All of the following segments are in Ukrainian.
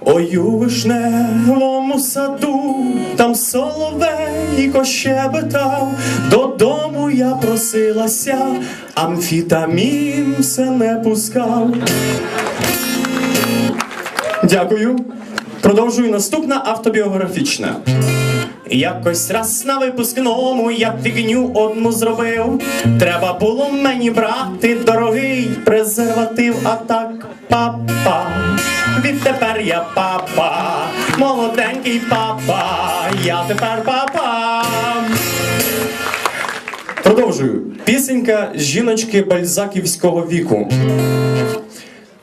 Ой, у вишневому саду, там соловейко щебетав, додому я просилася, амфітамін все не пускав. Дякую. Продовжую наступна автобіографічна. Якось раз на випускному я фігню одну зробив. Треба було мені брати дорогий презерватив, а так папа. Відтепер я папа, молоденький папа, я тепер папа. Продовжую. Пісенька жіночки бальзаківського віку.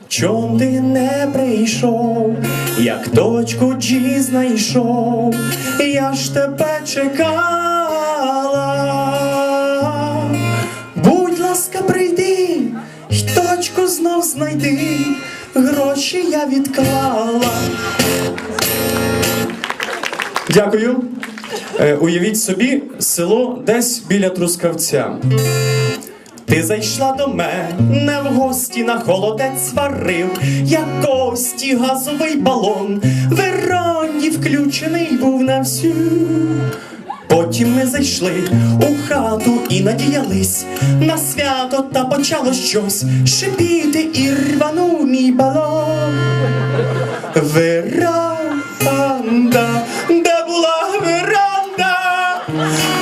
Чом ти не прийшов, як точку G знайшов, я ж тебе чекала. Будь ласка, прийди, й точку знов знайди, гроші я відклала. Дякую. Е, уявіть собі, село десь біля Трускавця. Ти зайшла до мене в гості на холодець сварив, як кості газовий балон, веранді включений був на всю. Потім ми зайшли у хату і надіялись на свято, та почало щось шипіти і рванув мій балон. Веранда, де була веранда,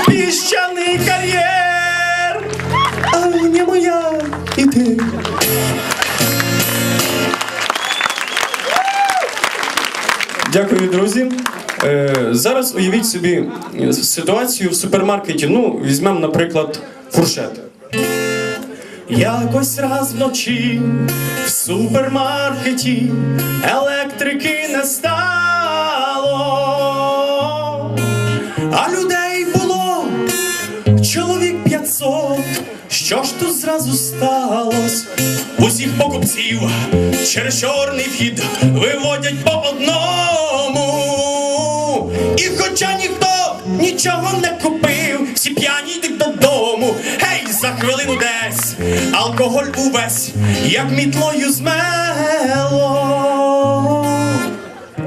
піщаний кар'єр, а в ньому я і ти. Дякую, друзі. Е, зараз уявіть собі е, ситуацію в супермаркеті. Ну, візьмемо, наприклад, фуршет. Якось раз вночі в супермаркеті електрики не стало, а людей було чоловік 500. Що ж тут зразу сталось? Усіх покупців через чорний вхід виводять по одному. І хоча ніхто нічого не купив, всі п'яні йдуть додому. Гей, за хвилину десь алкоголь увесь, як мітлою змело.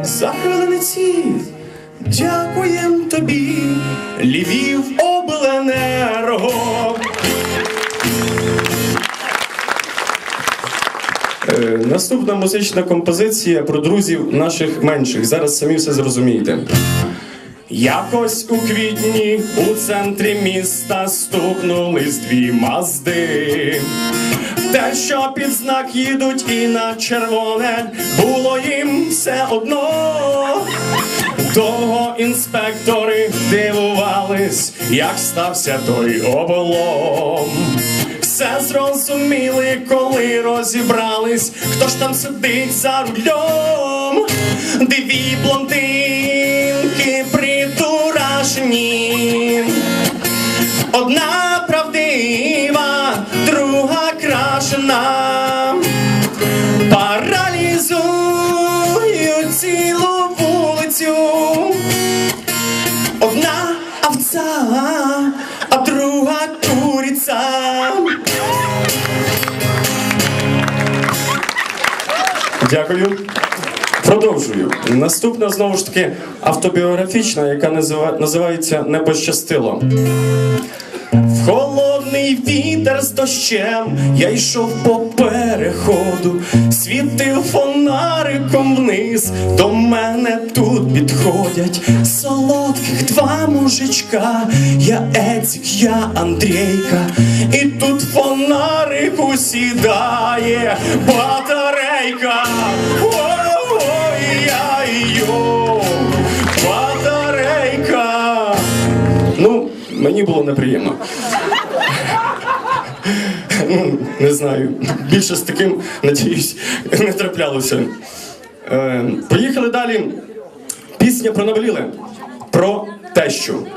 За хвилиниці дякуєм тобі, Львів обленерго. Наступна музична композиція про друзів наших менших. Зараз самі все зрозумієте. Якось у квітні у центрі міста стукнулись дві мазди. Те, що під знак їдуть і на червоне, було їм все одно. Довго інспектори дивувались, як стався той облом. Все зрозуміли, коли розібрались, хто ж там сидить за рулем. диві блондинки Дякую. Продовжую. Наступна знову ж таки автобіографічна, яка називається Не пощастило. В холодний вітер з дощем я йшов по переходу, світив фонариком вниз. До мене тут підходять солодких два мужичка. Я Ецік, я Андрійка, і тут фонарик усідає батарейка. Ну, мені було неприємно. Ну, Не знаю. Більше з таким, надіюсь, не траплялося. Е, поїхали далі. Пісня про наболіле. Про тещу.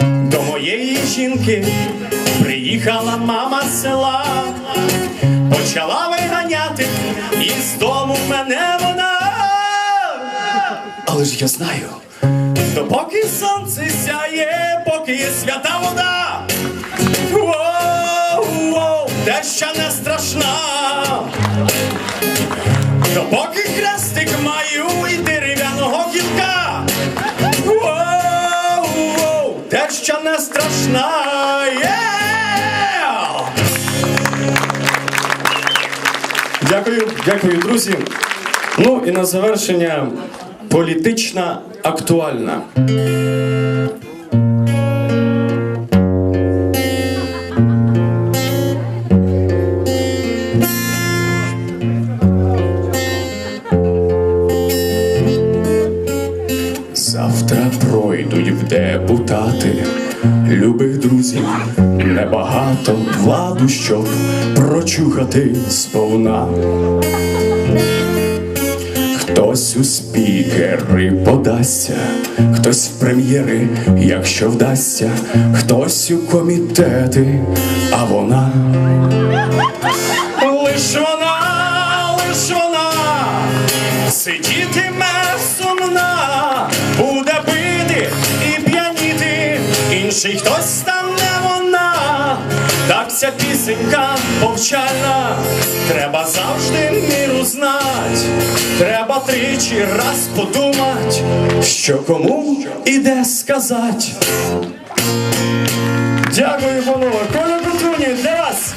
До моєї жінки приїхала мама з села, почала виганяти із дому мене вона. Але ж я знаю, то поки сонце сяє, поки є свята вода, воу, ще не страшна, то поки хрестик маю і дерев'яного кінка, воу, ще не страшна. Yeah! Дякую, дякую, друзі. Ну і на завершення політична актуальна. Завтра пройдуть в депутати любих друзів небагато владу, щоб прочухати сповна. Хтось у спікери подасться, хтось в прем'єри, якщо вдасться, хтось у комітети, а вона лиш вона, лиш вона сидітиме сумна, буде пити і п'яніти, інший хтось стане. Так ця пісенька повчальна, треба завжди міру знать, треба тричі раз подумать, що кому іде сказать. Дякую, панове, Коля Петруні, для вас.